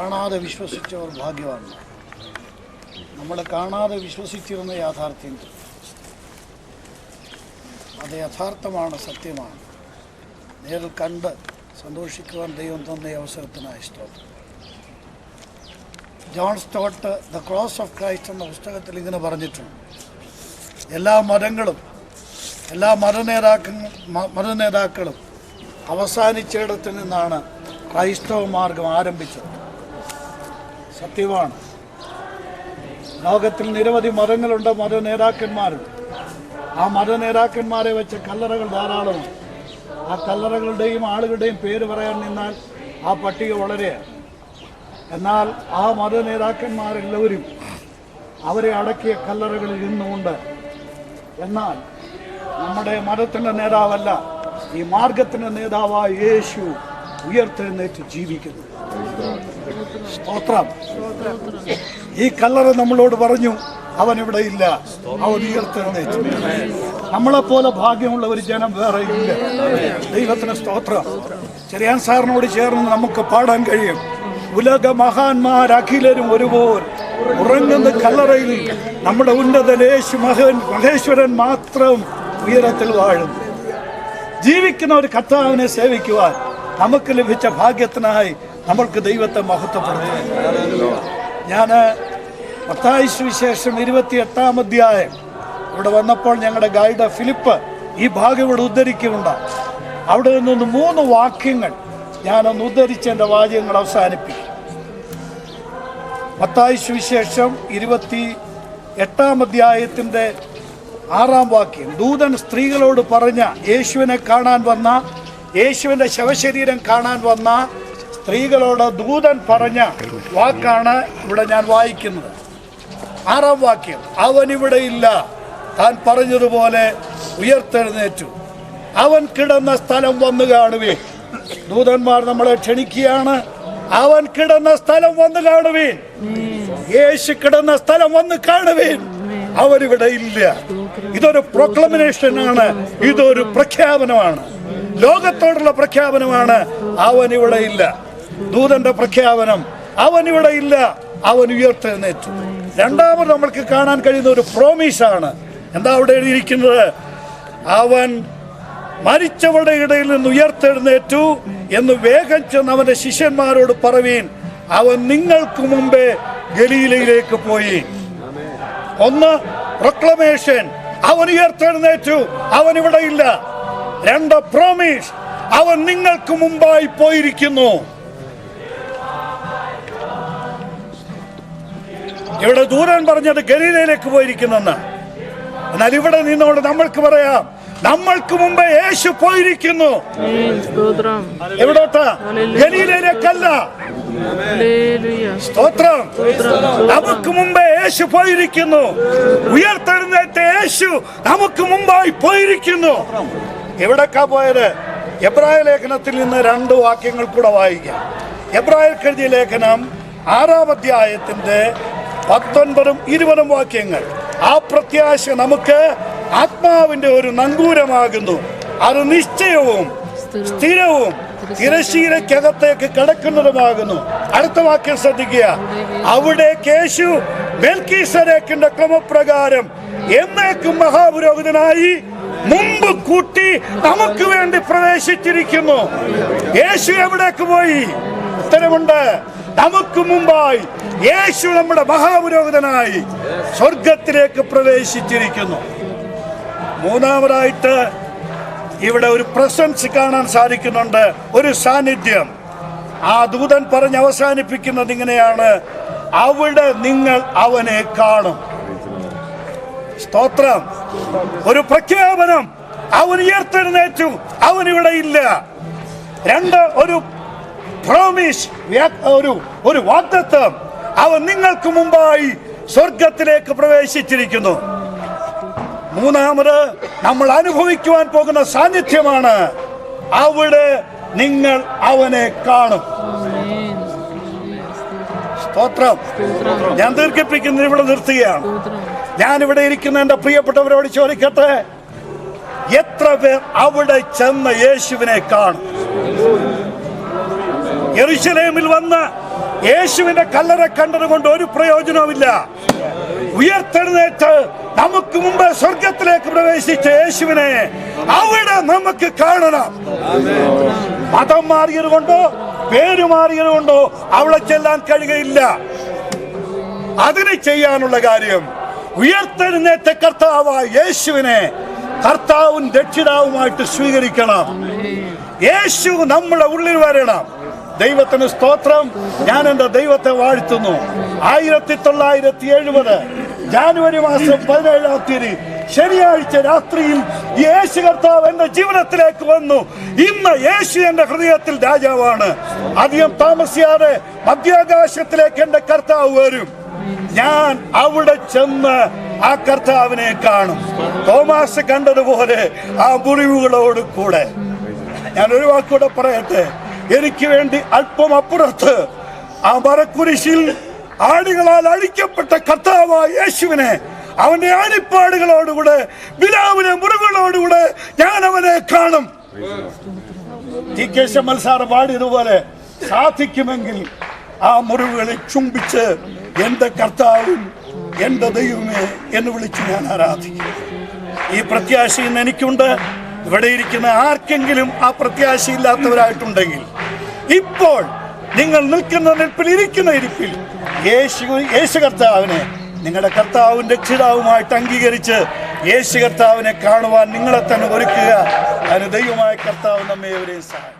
കാണാതെ വിശ്വസിച്ചവർ ഭാഗ്യവാന്മാർ നമ്മൾ കാണാതെ വിശ്വസിച്ചിരുന്ന യാഥാർത്ഥ്യം അത് യഥാർത്ഥമാണ് സത്യമാണ്. നേരിൽ കണ്ട് സന്തോഷിക്കുവാൻ ദൈവം തന്ന അവസരത്തിനായി സ്തോത്രം. John Stott the cross of Christ എന്ന പുസ്തകത്തിൽ ഇങ്ങനെ പറഞ്ഞിട്ടുണ്ട്. എല്ലാ മതങ്ങളും എല്ലാ മതനേതാക്ക മതനേതാക്കളും അവസാനിച്ചിടത്ത് നിന്നാണ് ക്രൈസ്തവ മാർഗം ആരംഭിച്ചത്. സത്യമാണ് ലോകത്തിൽ നിരവധി മതങ്ങളുണ്ട് മത നേതാക്കന്മാർ ആ മത നേതാക്കന്മാരെ വെച്ച കല്ലറകൾ ധാരാളമാണ്. ആ കല്ലറകളുടെയും ആളുകളുടെയും പേര് പറയാൻ നിന്നാൽ ആ പട്ടിക വളരെ എന്നാൽ ആ മത നേതാക്കന്മാരെല്ലാവരും അവരെ അടക്കിയ കല്ലറകളിൽ ഇന്നുമുണ്ട് എന്നാൽ നമ്മുടെ മതത്തിന്റെ നേതാവല്ല ഈ മാർഗത്തിന്റെ നേതാവായ യേശു ഉയർത്തെഴുന്നേറ്റ് ജീവിക്കുന്നു. സ്തോത്രം. ഈ കല്ലറ നമ്മളോട് പറഞ്ഞു അവൻ ഇവിടെ ഇല്ല. അവൻ ഉയർത്തെഴുന്നേറ്റു നമ്മളെപ്പോലെ ഭാഗ്യമുള്ള ഒരു ജനം വേറെ ഇല്ല. ദൈവത്തിന് സ്തോത്രം. ചെറിയാൻ സാറിനോട് ചേർന്ന് നമുക്ക് പാടാൻ കഴിയും. ഉലക മഹാന്മാർ അഖിലരും ഒരുപോലെ ഉറങ്ങുന്ന കല്ലറയിൽ നമ്മുടെ ഉന്നതനേശു മഹൻ മഹേശ്വരൻ മാത്രം ഉയരത്തിൽ വാഴുന്നു ജീവിക്കുന്ന ഒരു കർത്താവിനെ സേവിക്കുവാൻ നമുക്ക് ലഭിച്ച ഭാഗ്യത്തിനായി നമ്മൾക്ക് ദൈവത്തെ മഹത്വപ്പെടുത്തുന്നു ഞാൻ പത്തായ സുവിശേഷം ഇരുപത്തി എട്ടാം അധ്യായം. ഇവിടെ വന്നപ്പോൾ ഞങ്ങളുടെ ഗൈഡ് ഫിലിപ്പ് ഈ ഭാഗം ഇവിടെ ഉദ്ധരിക്കുന്നുണ്ടാവും അവിടെ നിന്നൊന്ന് മൂന്ന് വാക്യങ്ങൾ ഞാനൊന്ന് ഉദ്ധരിച്ച് എന്റെ വാചകങ്ങൾ അവസാനിപ്പിക്കും. മത്തായി സുവിശേഷം ഇരുപത്തി എട്ടാം അധ്യായത്തിന്റെ ആറാം വാക്യം. ദൂതൻ സ്ത്രീകളോട് പറഞ്ഞ യേശുവിനെ കാണാൻ വന്ന യേശുവിന്റെ ശവശരീരം കാണാൻ വന്ന സ്ത്രീകളോട് ദൂതൻ പറഞ്ഞ വാക്കാണ് ഇവിടെ ഞാൻ വായിക്കുന്നത്. ആറാം വാക്യം അവൻ ഇവിടെ ഇല്ല. താൻ പറഞ്ഞതുപോലെ ഉയർത്തെഴുന്നേറ്റു. അവൻ കിടന്ന സ്ഥലം വന്നു കാണുവേ ദൂതന്മാർ നമ്മളെ ക്ഷണിക്കുകയാണ്. അവൻ കിടന്ന സ്ഥലം വന്ന് കാണുവീൻ. യേശു കിടന്ന സ്ഥലം വന്ന് കാണുവീൻ. അവരിവിടെ ഇല്ല. ഇതൊരു പ്രൊക്ലമിനേഷൻ ആണ്. ഇതൊരു പ്രഖ്യാപനമാണ്. ലോകത്തോടുള്ള പ്രഖ്യാപനമാണ് അവൻ ഇവിടെ ഇല്ല. ദൂതന്റെ പ്രഖ്യാപനം അവൻ ഇവിടെ ഇല്ല അവൻ ഉയർത്തെഴുന്നേറ്റു. രണ്ടാമത് നമ്മൾക്ക് കാണാൻ കഴിയുന്ന ഒരു പ്രോമിസാണ് എന്താ അവിടെ എഴുതിയിരിക്കുന്നത്? അവൻ മരിച്ചവരുടെ ഇടയിൽ നിന്ന് ഉയർത്തെഴുന്നേറ്റു എന്ന് വേഗം ചെന്ന് അവന്റെ ശിഷ്യന്മാരോട് പറവീൻ അവൻ നിങ്ങൾക്ക് മുമ്പേ ഗലീലയിലേക്ക് പോയി. ഒന്ന് പ്രൊക്ലമേഷൻ അവൻ ഉയർത്തെഴുന്നേറ്റു അവൻ ഇവിടെ ഇല്ല. രണ്ട് പ്രോമിസ് അവൻ നിങ്ങൾക്ക് മുമ്പായി പോയിരിക്കുന്നു. ഇവിടെ ദൂരൻ പറഞ്ഞത് ഗലീലയിലേക്ക് പോയിരിക്കുന്നെന്ന്. എന്നാൽ ഇവിടെ നിന്നുകൊണ്ട് നമ്മൾക്ക് പറയാം നമ്മൾക്ക് മുമ്പേ യേശു പോയിരിക്കുന്നു. എവിടോട്ടാ? ഗലീലയിലേക്കല്ല. സ്തോത്രം. നമുക്ക് മുമ്പേ യേശു പോയിരിക്കുന്നു. ഉയർത്തെഴുന്നേറ്റ യേശു നമുക്ക് മുമ്പായി പോയിരിക്കുന്നു. എവിടൊക്കെ പോയത്? എബ്രായ ലേഖനത്തിൽ നിന്ന് രണ്ട് വാക്യങ്ങൾ കൂടെ വായിക്കാം. എബ്രായ എഴുതിയ ലേഖനം ആറാം അധ്യായത്തിന്റെ പത്തൊൻപതും ഇരുപതും വാക്യങ്ങൾ. ആ പ്രത്യാശ നമുക്ക് ആത്മാവിന്റെ ഒരു നങ്കൂരമാകുന്നു. അത് നിശ്ചയവും സ്ഥിരവും തിരശീലക്കകത്തേക്ക് കിടക്കുന്നതുമാകുന്നു. അടുത്ത വാക്യം ശ്രദ്ധിക്കുക. അവിടെ കേശു മെൽക്കീസരേക്കിന്റെ ക്രമപ്രകാരം എന്നേക്കും മഹാപുരോഹിതനായി മുമ്പ് കൂട്ടി നമുക്ക് വേണ്ടി പ്രവേശിച്ചിരിക്കുന്നു. യേശു എവിടേക്ക് പോയി? ഉത്തരമുണ്ട്. നമുക്ക് മുമ്പായി യേശു നമ്മുടെ മഹാപുരോഹിതനായി സ്വർഗത്തിലേക്ക് പ്രവേശിച്ചിരിക്കുന്നു. മൂന്നാമതായിട്ട് ഇവിടെ ഒരു പ്രസൻസ് കാണാൻ സാധിക്കുന്നുണ്ട് ഒരു സാന്നിധ്യം. ആ ദൂതൻ പറഞ്ഞ് അവസാനിപ്പിക്കുന്നത് ഇങ്ങനെയാണ് അവിടെ നിങ്ങൾ അവനെ കാണും. സ്തോത്രം. ഒരു പ്രഖ്യാപനം. അവൻ ഉയർത്തെഴുന്നേറ്റു. അവൻ ഇവിടെ ഇല്ല. രണ്ട് ഒരു പ്രോമിസ് ഒരു ഒരു വാഗ്ദത്വം അവ നിങ്ങൾക്ക് മുമ്പായി സ്വർഗത്തിലേക്ക് പ്രവേശിച്ചിരിക്കുന്നു. മൂന്നാമത് നമ്മൾ അനുഭവിക്കുവാൻ പോകുന്ന സാന്നിധ്യമാണ് അവിടെ നിങ്ങൾ അവനെ കാണും. സ്തോത്രം. ഞാൻ ദീർഘിപ്പിക്കുന്നത് ഇവിടെ നിർത്തുകയാണ്. ഞാൻ ഇവിടെ ഇരിക്കുന്ന എന്റെ പ്രിയപ്പെട്ടവരോട് ചോദിക്കട്ടെ? എത്ര പേർ അവിടെ ചെന്ന യേശുവിനെ കാണും? യെരുശലേമിൽ വന്ന് യേശുവിന്റെ കല്ലറ കണ്ടതുകൊണ്ട് ഒരു പ്രയോജനവുമില്ല. ഉയർത്തെഴുന്നേറ്റ് നമുക്ക് മുമ്പ് സ്വർഗത്തിലേക്ക് പ്രവേശിച്ച യേശുവിനെ അവിടെ നമുക്ക് കാണണം. മതം മാറിയത് കൊണ്ടോ പേര് മാറിയത് കൊണ്ടോ അവിടെ ചെല്ലാൻ കഴിയുകയില്ല. അതിന് ചെയ്യാനുള്ള കാര്യം ഉയർത്തെഴുന്നേറ്റ കർത്താവായ യേശുവിനെ കർത്താവും രക്ഷിതാവുമായിട്ട് സ്വീകരിക്കണം. യേശു നമ്മുടെ ഉള്ളിൽ വരണം. ദൈവത്തിന് സ്തോത്രം. ഞാൻ എന്റെ ദൈവത്തെ വാഴ്ത്തുന്നു. ആയിരത്തി തൊള്ളായിരത്തി എഴുപത് ജാനുവരി മാസം പതിനേഴാം തീയതി ശനിയാഴ്ച രാത്രിയിൽ യേശു കർത്താവ് എന്റെ ജീവിതത്തിലേക്ക് വന്നു. ഇന്ന് യേശു എന്റെ ഹൃദയത്തിൽ രാജാവാണ്. അധികം താമസിയാതെ മധ്യാകാശത്തിലേക്ക് എന്റെ കർത്താവ് വരും. ഞാൻ അവിടെ ചെന്ന് ആ കർത്താവിനെ കാണും. തോമാസ് കണ്ടതുപോലെ ആ മുറിവുകളോട് കൂടെ. ഞാൻ ഒരു വാക്കൂടെ പറയട്ടെ? എനിക്ക് വേണ്ടി അല്പം അപ്പുറത്ത് ആ മരക്കുരിശിൽ ആടുകളാൽ അഴിക്കപ്പെട്ട കർത്താവായ യേശുവിനെ അവന്റെ ആനിപ്പാടുകളോടുകൂടെ ബിലാവിനെ മുറിവുകളോടുകൂടെ ഞാൻ അവനെ കാണും. ടി കെ മത്സാരം പാടിയതുപോലെ സാധിക്കുമെങ്കിൽ ആ മുറിവുകളെ ചുംബിച്ച് എന്റെ കർത്താവും എന്റെ ദൈവമേ എന്ന് വിളിച്ച് ഞാൻ ആരാധിക്കും. ഈ പ്രത്യാശ ഇന്ന് എനിക്കുണ്ട്. ഇവിടെ ഇരിക്കുന്ന ആർക്കെങ്കിലും ആ പ്രത്യാശയില്ലാത്തവരായിട്ടുണ്ടെങ്കിൽ ഇപ്പോൾ നിങ്ങൾ നിൽക്കുന്ന നിൽപ്പിൽ ഇരിക്കുന്ന ഇരിപ്പിൽ. യേശു യേശു കർത്താവിനെ നിങ്ങളുടെ കർത്താവും രക്ഷിതാവുമായിട്ട് അംഗീകരിച്ച് യേശു കർത്താവിനെ കാണുവാൻ നിങ്ങളെ തന്നെ ഒരുക്കുക. അതിന് ദൈവമായ കർത്താവ് നമ്മെ ഇവരെയും സഹായിക്കും.